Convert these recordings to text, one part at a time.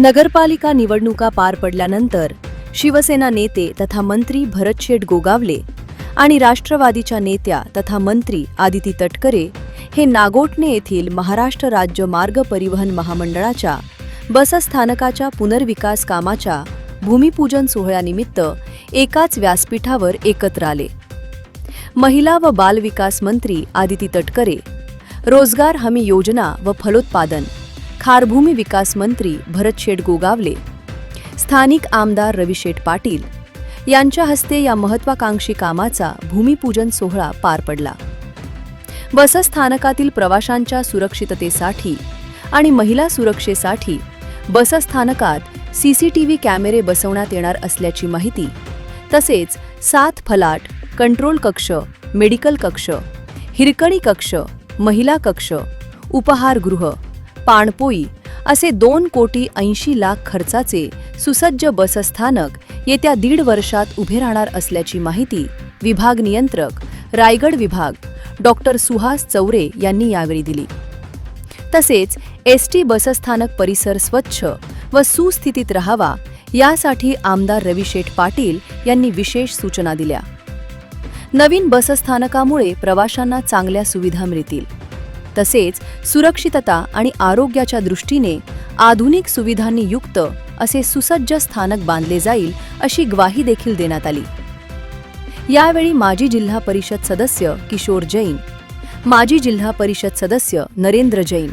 नगरपालिका निवडणुका पार पडल्यानंतर शिवसेना नेते तथा मंत्री भरत शेठ गोगावले आणि राष्ट्रवादीच्या नेत्या तथा मंत्री आदिती तटकरे हे नागोटणे येथील महाराष्ट्र राज्य मार्ग परिवहन महामंडळाच्या बसस्थानकाच्या पुनर्विकास कामाच्या भूमिपूजन सोहळ्यानिमित्त एकाच व्यासपीठावर एकत्र आले. महिला व बालविकास मंत्री आदिती तटकरे रोजगार हमी योजना व फलोत्पादन खारभूमी विकास मंत्री भरतशेठ गोगावले स्थानिक आमदार रविशेठ पाटील यांच्या हस्ते या महत्वाकांक्षी कामाचा भूमिपूजन सोहळा पार पडला. बसस्थानकातील प्रवाशांच्या सुरक्षिततेसाठी आणि महिला सुरक्षेसाठी बसस्थानकात सीसीटीव्ही कॅमेरे बसवण्यात येणार असल्याची माहिती तसेच सात फलाट कंट्रोल कक्ष मेडिकल कक्ष हिरकणी कक्ष महिला कक्ष उपहारगृह पाणपोई असे दोन कोटी ऐंशी लाख खर्चाचे सुसज्ज बसस्थानक येत्या दीड वर्षात उभे राहणार असल्याची माहिती विभाग नियंत्रक रायगड विभाग डॉक्टर सुहास चौरे यांनी यावेळी दिली. तसेच एस टी बसस्थानक परिसर स्वच्छ व सुस्थितीत राहावा यासाठी आमदार रविशेठ पाटील यांनी विशेष सूचना दिल्या. नवीन बसस्थानकामुळे प्रवाशांना चांगल्या सुविधा मिळतील. तसेच सुरक्षितता आणि आरोग्याच्या दृष्टीने आधुनिक सुविधांनी युक्त असे सुसज्ज स्थानक बांधले जाईल अशी ग्वाही देखील देण्यात आली. यावेळी माजी जिल्हा परिषद सदस्य किशोर जैन माजी जिल्हा परिषद सदस्य नरेंद्र जैन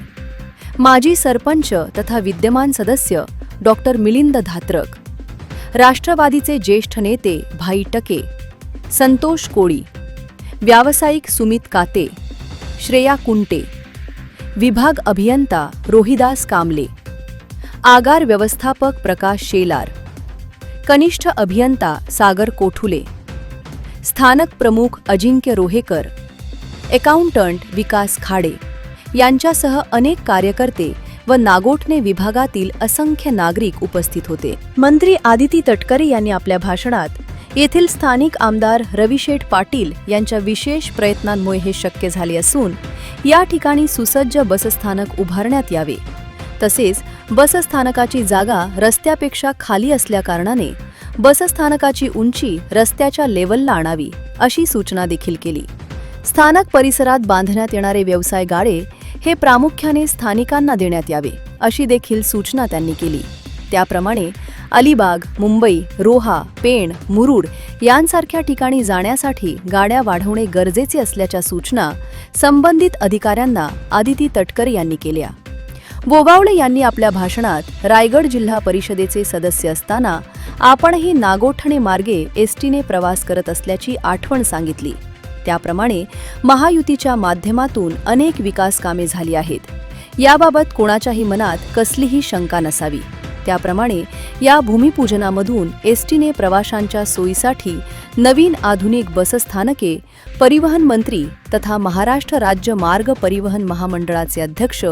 माजी सरपंच तथा विद्यमान सदस्य डॉक्टर मिलिंद धात्रक राष्ट्रवादीचे ज्येष्ठ नेते भाई टके संतोष कोळी व्यावसायिक सुमित काते श्रेया कुंटे. विभाग अभियंता रोहिदास कामले आगार व्यवस्थापक प्रकाश शेलार. कनिष्ठ अभियंता सागर कोठुले. स्थानक प्रमुख अजिंक्य रोहेकर. अकाउंटंट विकास खाडे. यांच्यासह अनेक कार्यकर्ते व नागोठणे विभागातील असंख्य नागरिक उपस्थित होते. मंत्री आदिती तटकरे यांनी आपल्या भाषणात येथील स्थानिक आमदार रविशेठ पाटील यांच्या विशेष प्रयत्नांमुळे हे शक्य झाले असून या ठिकाणी सुसज्ज बसस्थानक उभारण्यात यावे. तसेच बसस्थानकाची जागा रस्त्यापेक्षा खाली असल्याकारणाने बसस्थानकाची उंची रस्त्याच्या लेवलला आणावी अशी सूचना देखील केली. स्थानक परिसरात बांधण्यात येणारे व्यवसाय गाडे हे प्रामुख्याने स्थानिकांना देण्यात यावे अशी देखील सूचना त्यांनी केली. त्याप्रमाणे अलिबाग मुंबई रोहा पेण मुरुड यांसारख्या ठिकाणी जाण्यासाठी गाड्या वाढवणे गरजेचे असल्याच्या सूचना संबंधित अधिकाऱ्यांना आदिती तटकर यांनी केल्या. बोबावळे यांनी आपल्या भाषणात रायगड जिल्हा परिषदेचे सदस्य असताना आपणही नागोठणे मार्गे एसटीने प्रवास करत असल्याची आठवण सांगितली. त्याप्रमाणे महायुतीच्या माध्यमातून अनेक विकास कामे झाली आहेत. याबाबत कोणाच्याही मनात कसलीही शंका नसावी. त्याप्रमाणे या भूमिपूजनामधून एसटीने प्रवाशांच्या सोयीसाठी नवीन आधुनिक बसस्थानके परिवहन मंत्री तथा महाराष्ट्र राज्य मार्ग परिवहन महामंडळाचे अध्यक्ष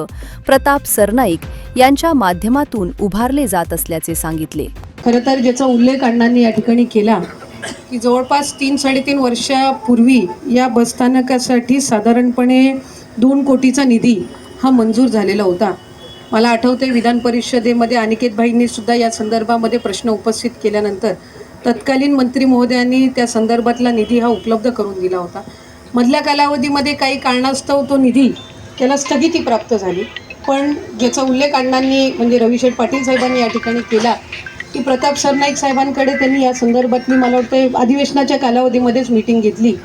प्रताप सरनाईक यांच्या माध्यमातून उभारले जात असल्याचे सांगितले. खरं तर ज्याचा उल्लेख अण्णांनी या ठिकाणी केला की जवळपास तीन साडेतीन वर्षापूर्वी या बसस्थानकासाठी साधारणपणे दोन कोटीचा निधी हा मंजूर झालेला होता. मला आठवते विधान परिषदेमध्ये अनिकेतभाईंनी सुद्धा या संदर्भामध्ये प्रश्न उपस्थित केल्यानंतर तत्कालीन मंत्री महोदयांनी त्या संदर्भातला निधी हा उपलब्ध करून दिला होता. मधल्या कालावधीमध्ये काही कारणास्तव तो निधी त्याला स्थगिती प्राप्त झाली. पण ज्याचा उल्लेख अण्णांनी म्हणजे रविशेठ पाटील साहेबांनी या ठिकाणी केला की प्रताप सरनाईक साहेबांकडे त्यांनी या संदर्भातली मला वाटतं अधिवेशनाच्या कालावधीमध्येच मीटिंग घेतली.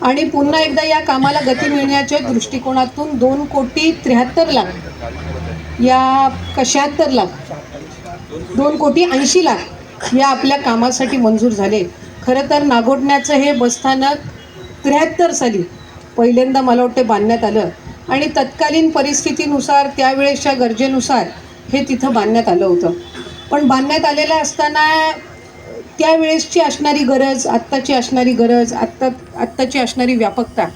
आणि पुन्हा एकदा या कामाला गती मिळण्याच्या दृष्टिकोनातून दोन कोटी त्र्याहत्तर लाख या कशाहत्तर लाख. दोन कोटी ऐंशी लाख या आपल्या कामासाठी मंजूर झाले. खरं तर नागोठण्याचं हे बसस्थानक त्र्याहत्तर साली पहिल्यांदा मला वाटतं बांधण्यात आलं. आणि तत्कालीन परिस्थितीनुसार त्यावेळेसच्या गरजेनुसार हे तिथं बांधण्यात आलं होतं. पण बांधण्यात आलेलं असताना त्यावेळेसची असणारी गरज आत्ताची असणारी गरज आत्ता आत्ताची असणारी व्यापकता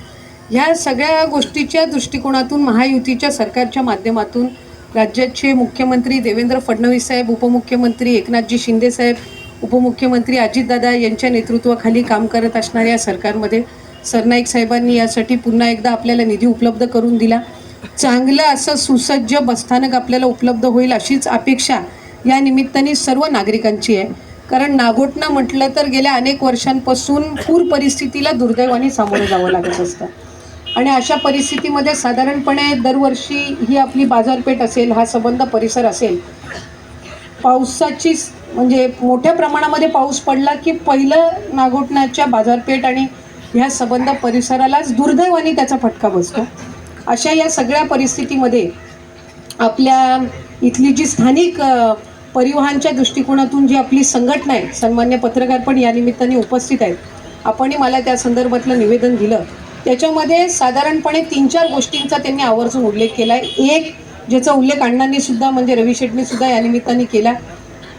ह्या सगळ्या गोष्टीच्या दृष्टिकोनातून महायुतीच्या सरकारच्या माध्यमातून राज्याचे मुख्यमंत्री देवेंद्र फडणवीस साहेब उपमुख्यमंत्री एकनाथजी शिंदे साहेब उपमुख्यमंत्री अजितदादा यांच्या नेतृत्वाखाली काम करत असणाऱ्या सरकारमध्ये सरनाईक साहेबांनी यासाठी पुन्हा एकदा आपल्याला निधी उपलब्ध करून दिला. चांगलं असं सुसज्ज बसस्थानक आपल्याला उपलब्ध होईल अशीच अपेक्षा या निमित्ताने सर्व नागरिकांची आहे. कारण नागोटणं म्हटलं तर गेल्या अनेक वर्षांपासून पूर परिस्थितीला दुर्दैवाने सामोरं जावं लागत असतं. आणि अशा परिस्थितीमध्ये साधारणपणे दरवर्षी ही आपली बाजारपेठ असेल हा संबंध परिसर असेल पावसाची म्हणजे मोठ्या प्रमाणामध्ये पाऊस पडला की पहिलं नागोटण्याच्या बाजारपेठ आणि ह्या संबंध परिसरालाच दुर्दैवाने त्याचा फटका बसतो. अशा या सगळ्या परिस्थितीमध्ये आपल्या इथली जी स्थानिक परिवहनच्या दृष्टिकोनातून जी आपली संघटना आहे सन्मान्य पत्रकार पण या निमित्ताने उपस्थित आहेत. आपणही मला त्या संदर्भातलं निवेदन दिलं. त्याच्यामध्ये साधारणपणे तीन चार गोष्टींचा त्यांनी आवर्जून उल्लेख केला आहे एक ज्याचा उल्लेख अण्णांनी सुद्धा म्हणजे रवी शेट्टी सुद्धा या निमित्ताने केला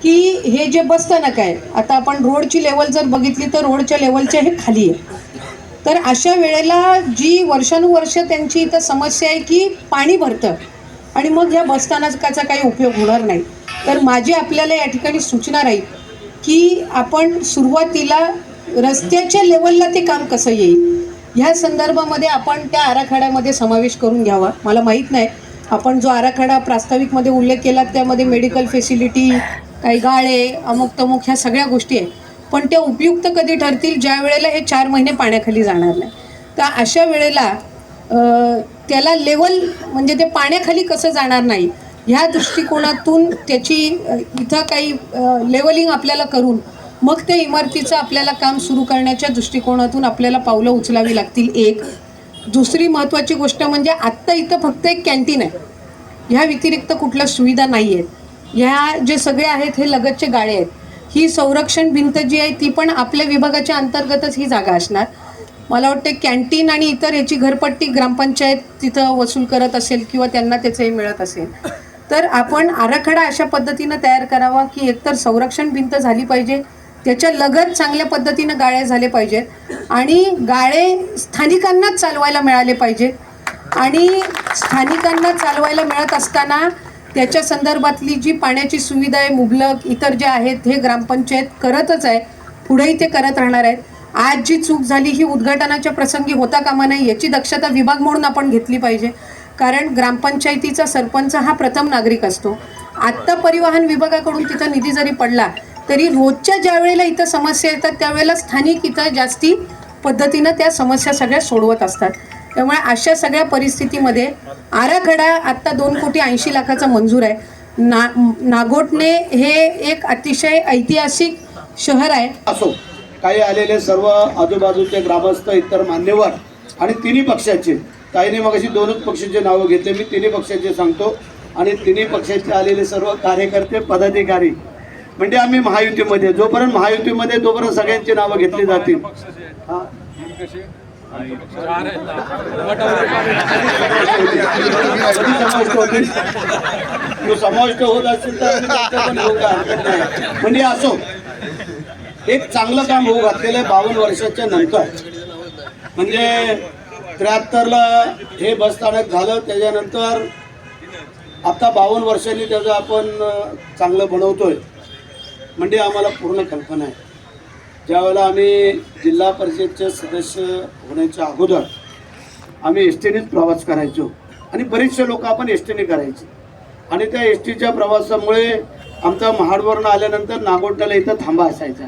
की हे जे बसस्थानक आहे आता आपण रोडची लेवल जर बघितली तर रोडच्या लेवलच्या हे खाली आहे. तर अशा वेळेला जी वर्षानुवर्ष त्यांची इथं समस्या आहे की पाणी भरतं आणि मग ह्या बसस्थानकाचा काही उपयोग होणार नाही. तर माझी आपल्याला या ठिकाणी सूचना राहील की आपण सुरुवातीला रस्त्याच्या लेवलला ते काम कसं येईल? ह्या संदर्भामध्ये आपण त्या आराखड्यामध्ये समावेश करून घ्यावा. मला माहीत नाही. आपण जो आराखडा प्रास्ताविकमध्ये उल्लेख केला त्यामध्ये मेडिकल फेसिलिटी काही गाळे अमुक तमुक ह्या सगळ्या गोष्टी आहेत. पण त्या उपयुक्त कधी ठरतील? ज्या वेळेला हे चार महिने पाण्याखाली जाणार नाही. तर अशा वेळेला त्याला लेवल म्हणजे ते पाण्याखाली कसं जाणार नाही ह्या दृष्टिकोनातून त्याची इथं काही लेवलिंग आपल्याला करून मग त्या इमारतीचं आपल्याला काम सुरू करण्याच्या दृष्टिकोनातून आपल्याला पावलं उचलावी लागतील एक. दुसरी महत्त्वाची गोष्ट म्हणजे आत्ता इथं फक्त एक कॅन्टीन आहे. ह्या व्यतिरिक्त कुठल्या सुविधा नाही आहेत ह्या जे सगळे आहेत हे लगतचे गाळे आहेत. ही संरक्षण भिंत जी आहे ती पण आपल्या विभागाच्या अंतर्गतच ही जागा असणार. मला वाटते कॅन्टीन आणि इतर याची घरपट्टी ग्रामपंचायत तिथं वसूल करत असेल किंवा त्यांना त्याचंही मिळत असेल. तर आपण आराखडा अशा पद्धतीनं तयार करावा की एकतर संरक्षण भिंत झाली पाहिजे त्याच्या लगत चांगल्या पद्धतीनं गाळे झाले पाहिजेत. आणि गाळे स्थानिकांनाच चालवायला मिळाले पाहिजेत. आणि स्थानिकांना चालवायला मिळत असताना त्याच्या संदर्भातली जी पाण्याची सुविधा आहे मुबलक इतर जे आहेत हे ग्रामपंचायत करतच आहे. पुढेही ते करत राहणार आहेत. आज जी चूक झाली ही उद्घाटनाच्या प्रसंगी होता कामा नाही याची दक्षता विभाग म्हणून आपण घेतली पाहिजे. कारण ग्रामपंचायतीचा सरपंच हा प्रथम नागरिक असतो. आत्ता परिवहन विभागाकडून तिथं निधी जरी पडला तरी रोजच्या ज्या वेळेला इथं समस्या येतात त्यावेळेला स्थानिक इथं जास्ती पद्धतीनं त्या समस्या सगळ्या सोडवत असतात. त्यामुळे अशा सगळ्या परिस्थितीमध्ये आराखडा आत्ता दोन कोटी ऐंशी लाखाचा मंजूर आहे. ना नागोटणे हे एक अतिशय ऐतिहासिक शहर आहे. असो काही आलेले सर्व आजूबाजूचे ग्रामस्थ इतर मान्यवर आणि तिन्ही पक्षाचे काहींनी मग अशी दोनच पक्षाचे नावं घेतले मी तिन्ही पक्षाचे सांगतो. आणि तिन्ही पक्षाचे आलेले सर्व कार्यकर्ते पदाधिकारी म्हणजे आम्ही महायुतीमध्ये जोपर्यंत महायुतीमध्ये तोपर्यंत सगळ्यांची नावं घेतली जातील. समाविष्ट होत असेल तर म्हणजे असो एक चांगलं काम होऊ घातलेलं आहे बावन्न वर्षाच्या नंतर. म्हणजे त्र्याहत्तरला हे बसस्थानक झालं त्याच्यानंतर आता बावन्न वर्षांनी त्याचं आपण चांगलं बनवतोय. म्हणजे आम्हाला पूर्ण कल्पना आहे. ज्यावेळेला आम्ही जिल्हा परिषदचे सदस्य होण्याच्या अगोदर आम्ही एस टीनेच प्रवास करायचो आणि बरेचसे लोक आपण एस टीने करायचे. आणि त्या एस टीच्या प्रवासामुळे आमचा महाडवरून आल्यानंतर नागोट्याला इथं थांबा असायचा.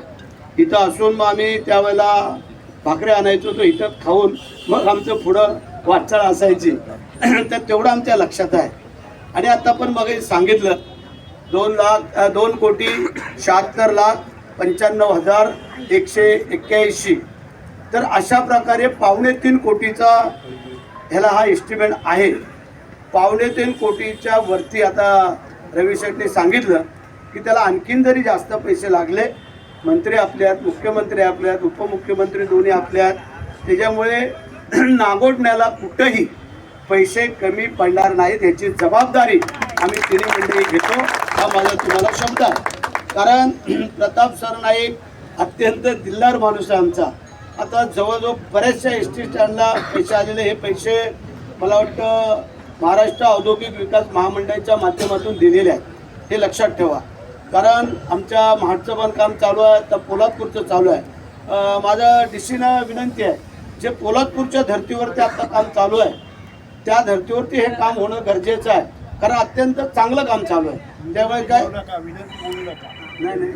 इथं असून मग आम्ही त्यावेळेला भाकऱ्या आणायचो तो इथं खाऊन मग आमचं पुढं वाटचाळ असायची. तर तेवढं आमच्या लक्षात आहे. आणि आता पण मग हे सांगितलं दोन लाख दोन कोटी शहात्तर लाख पंच्याण्णव हजार एकशे एक्क्याऐंशी. तर अशा प्रकारे पावणे तीन कोटीचा ह्याला हा एस्टिमेट आहे. पावणे तीन कोटीच्या वरती आता रवी शेटने सांगितलं की त्याला आणखीन जरी जास्त पैसे लागले मंत्री आपल्यात मुख्यमंत्री आपल्यात उपमुख्यमंत्री दोन्ही आपल्यात त्याच्यामुळे नागोटण्याला कुठंही पैसे कमी पडणार नाहीत याची जबाबदारी आम्ही तिन्ही मंडळी घेतो. हा माझा तुम्हाला शब्द आहे कारण प्रताप सरनाईक अत्यंत दिल्लार माणूस आहे आमचा. आता जवळजवळ बऱ्याचशा एस टी स्टँडला पैसे आलेले हे पैसे मला वाटतं महाराष्ट्र औद्योगिक विकास महामंडळाच्या माध्यमातून दिलेले आहेत. हे लक्षात ठेवा. कारण आमच्या महाडचं पण काम चालू आहे तर पोलादपूरचं चालू आहे. अं, माझं डी सीनं विनंती आहे जे पोलादपूरच्या धर्तीवरती आता काम चालू आहे त्या धर्तीवरती हे काम होणं गरजेचं आहे. कारण अत्यंत चांगलं काम चालू आहे. त्यामुळे काय? नाही नाही.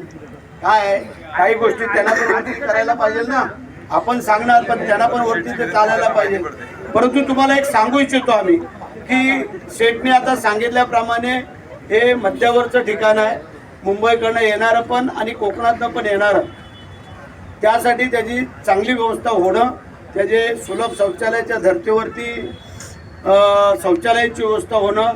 काय आहे? काही गोष्टी त्यांना पण वरती करायला पाहिजे ना. आपण सांगणार पण त्यांना पण वरती ते चालायला पाहिजे. परंतु तुम्हाला एक सांगू इच्छितो आम्ही की शेठने आता सांगितल्याप्रमाणे हे मध्यावरचं ठिकाण आहे. मुंबईकडनं येणारं पण आणि कोकणातनं पण येणारं. त्यासाठी त्याची चांगली व्यवस्था होणं त्याचे सुलभ शौचालयाच्या धर्तीवरती शौचालयाची व्यवस्था होणं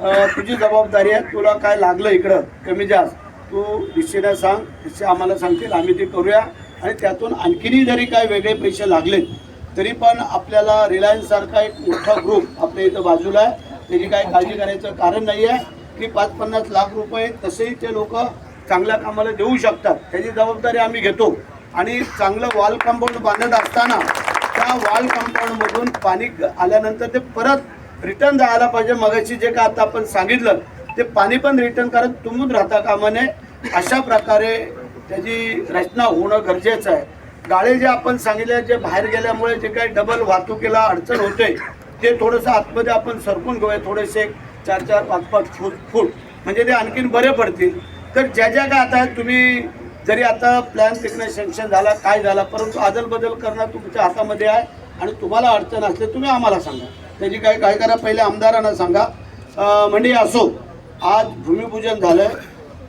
तुझी जबाबदारी आहे तुला काय लागलं इकडं? कमी जास्त. तू दिशेनं सांग दिशे आम्हाला सांगतील आम्ही ते करूया. आणि त्यातून आणखीनही जरी काय वेगळे पैसे लागले तरी पण आपल्याला रिलायन्ससारखा एक मोठा ग्रुप आपल्या इथं बाजूला आहे. त्याची काही काळजी करायचं कारण नाही आहे की पाच पन्नास लाख रुपये तसेही ते लोक चांगल्या कामाला देऊ शकतात. त्याची जबाबदारी आम्ही घेतो. आणि चांगलं वॉल कंपाऊंड बांधत असताना त्या वॉल कंपाऊंडमधून पाणी आल्यानंतर ते परत रिटर्न जायला पाहिजे. मगाशी जे का आता आपण सांगितलं ते पाणी पण रिटर्न करत तुंबून राहता कामा नये अशा प्रकारे त्याची रचना होणं गरजेचं आहे. गाळे जे आपण सांगितले जे बाहेर गेल्यामुळे जे काही डबल वाहतुकीला अडचण होते ते थोडंसं आतमध्ये आपण सरकून घेऊया. थोडेसे एक चार चार पाच पाच फूट फूट. म्हणजे ते आणखीन बरे पडतील. तर ज्या ज्या काय आता तुम्ही जरी आता प्लॅन तिकडे सँक्शन झाला काय झाला परंतु आदल बदल करणं तुमच्या हातामध्ये आहे आणि तुम्हाला अडचण असले तुम्ही आम्हाला सांगा. त्याची काय काय करा? पहिले आमदारांना सांगा. म्हणजे असो आज भूमिपूजन झालं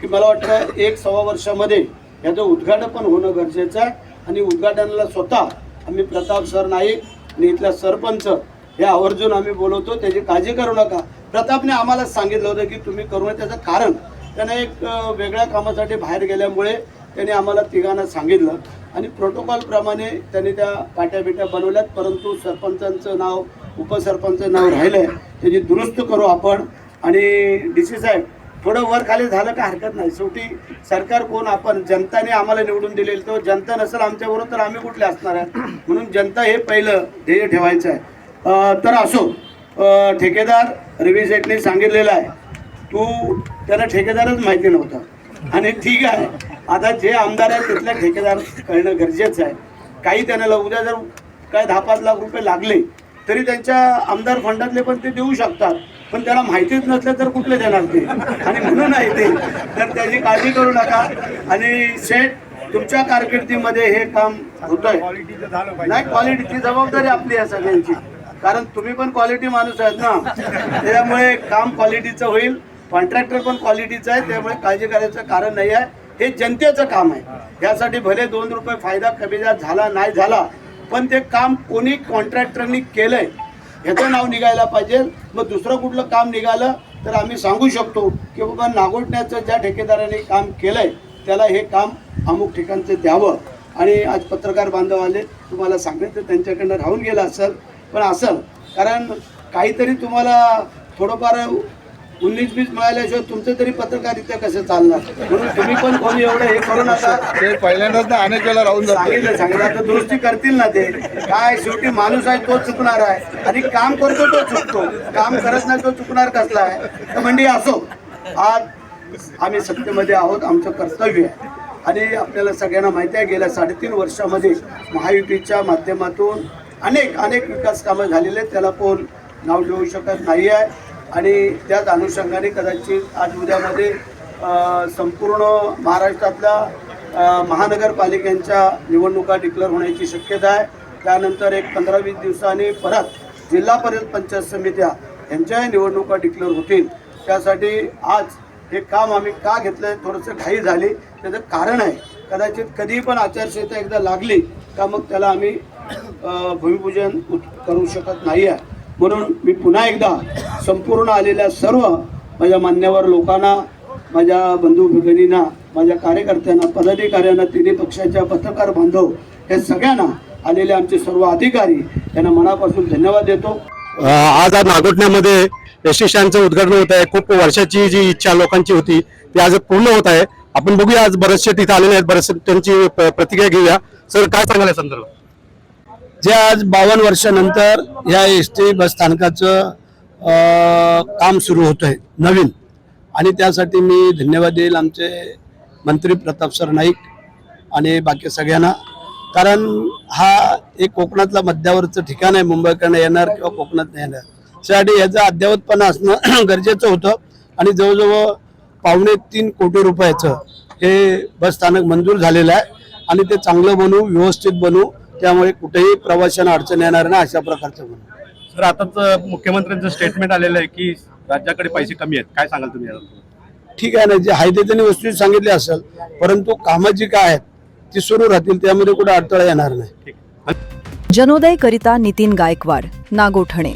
की मला वाटतं एक सव्वा वर्षामध्ये याचं उद्घाटन पण होणं गरजेचं आहे. आणि उद्घाटनाला स्वतः आम्ही प्रताप सर नाईक आणि इथला सरपंच हे आवर्जून आम्ही बोलवतो. त्याची काळजी करू नका. प्रतापने आम्हाला सांगितलं होतं की तुम्ही करू नये त्याचं कारण त्यानं एक वेगळ्या कामासाठी बाहेर गेल्यामुळे त्याने आम्हाला तिघांना सांगितलं. आणि प्रोटोकॉलप्रमाणे त्यांनी त्या पाट्या बिट्या बनवल्यात. परंतु सरपंचांचं नाव उपसरपंचं नाव राहिलं आहे त्याची दुरुस्त करू आपण. आणि डी सी साहेब थोडं वर खाली झालं का हरकत नाही. शेवटी सरकार कोण आपण जनताने आम्हाला निवडून दिलेलं तो जनता नसेल आमच्याबरोबर तर आम्ही कुठले असणार आहे म्हणून जनता हे पहिलं ध्येय ठेवायचं आहे. तर असो ठेकेदार रवी शेठने सांगितलेलं आहे. तू त्याला ठेकेदारच माहिती नव्हता. आणि ठीक आहे आता जे आमदार आहेत तिथल्या ठेकेदार कळणं गरजेचं आहे. काही त्यांना उद्या जर काय दहा पाच लाख रुपये लागले तरी त्यांच्या आमदार फंडातले पण ते देऊ शकतात. पण त्याला माहितीच नसलं तर कुठले देणार ते? आणि म्हणून आहे ते. तर त्याची काळजी करू नका. आणि सेट तुमच्या कारकिर्दीमध्ये हे काम होतंय. नाही क्वालिटीची जबाबदारी आपली आहे सगळ्यांची. कारण तुम्ही पण क्वालिटी माणूस आहेत ना. त्यामुळे काम क्वालिटीचं होईल. कॉन्ट्रॅक्टर पण क्वालिटीचं आहे. त्यामुळे काळजी करायचं कारण नाही आहे. हे जनतेचं काम आहे. यासाठी भले दोन रुपये फायदा कमी झाला नाही झाला पण ते काम कोणी कॉन्ट्रॅक्टरनी केलंय ह्याचं नाव निघायला पाहिजे. मग दुसरं कुठलं काम निघालं तर आम्ही सांगू शकतो की बाबा नागोठण्याचं ज्या ठेकेदाराने काम केलंय त्याला हे काम अमुक ठिकाणचं द्यावं. आणि आज पत्रकार बांधव आले तुम्हाला सांगितलं त्यांच्याकडनं राहून गेलं असेल. पण असेल कारण काहीतरी तुम्हाला थोडंफार उन्नीस बीस मिळाल्याशिवाय तुमचं तरी पत्रकारित्या कसं चालणार? म्हणून तुम्ही पण कोणी एवढं हे करू नका. ते पहिल्यांदाच ना अनेक वेळेला राहून सांगितलं सांगितलं. आता दुरुस्ती करतील ना ते. काय शेवटी माणूस आहे तो चुकणार आहे. आणि काम करतो तो चुकतो. काम करत नाही तो चुकणार कसला आहे? तर म्हणजे असो. आज आम्ही सत्तेमध्ये आहोत. आमचं कर्तव्य आहे. आणि आपल्याला सगळ्यांना माहिती आहे गेल्या साडेतीन वर्षामध्ये महायुतीच्या माध्यमातून अनेक अनेक विकास कामं झालेले आहेत. त्याला कोण नाव लिहू शकत नाही आहे आणि त्याच अनुषंगाने कदाचित आज उद्यामध्ये संपूर्ण महाराष्ट्रातल्या महानगरपालिकांच्या निवडणुका डिक्लेअर होण्याची शक्यता आहे. त्यानंतर एक पंधरा वीस दिवसांनी परत जिल्हा परिषद पंचायत समित्या यांच्याही निवडणुका डिक्लेअर होतील. त्यासाठी आज हे काम आम्ही का घेतलं थोडंसं घाई झाली. त्याचं कारण आहे कदाचित कधीही पण आचारसंहिता एकदा लागली का मग त्याला आम्ही भूमिपूजन करू शकत नाही आहे. म्हणून मी पुन्हा एकदा संपूर्ण आलेल्या सर्व माझ्या मान्यवर लोकांना माझ्या बंधू भगिनींना माझ्या कार्यकर्त्यांना पदाधिकाऱ्यांना तिन्ही पक्षाच्या पत्रकार बांधव हे सगळ्यांना आलेले आमचे सर्व अधिकारी यांना मनापासून धन्यवाद देतो. आज आज नागोठण्यामध्ये एस स्टँडचं उद्घाटन होत आहे. खूप वर्षाची जी इच्छा लोकांची होती ती आज पूर्ण होत आहे. आपण बघूया आज बरेचसे तिथे आलेले आहेत बरेचसे त्यांची प्रतिक्रिया घेऊया. सर काय सांगाल या संदर्भात? जे आज बावन्न वर्षानंतर या एस टी बस स्थानकाचं काम सुरू होतं आहे नवीन. आणि त्यासाठी मी धन्यवाद देईल आमचे मंत्री प्रताप सर नाईक आणि बाकी सगळ्यांना. कारण हा एक कोकणातला मध्यावरचं ठिकाण आहे मुंबईकडनं येणार किंवा कोकणात येणार. त्यासाठी याचं अद्ययावतपणा असणं गरजेचं होतं. आणि जवळजवळ पावणे तीन कोटी रुपयाचं हे बस स्थानक मंजूर झालेलं आहे. आणि ते चांगलं बनवू व्यवस्थित बनवू त्यामुळे कुठेही प्रवाशांना अडचण येणार नाही अशा प्रकारचं बनवू सर आताच मुख्यमंत्र्यांचं स्टेटमेंट आलेलं आहे की राज्याकडे पैसे कमी आहेत. काय सांगाल तुम्ही याला ठीक आहे ना जे आहे ते त्यांनी वस्तू सांगितली असेल परंतु कामं जी काय आहेत ती सुरू राहतील त्यामध्ये कुठे अडथळा येणार नाही. जनोदय करिता नितीन गायकवाड नागोठणे.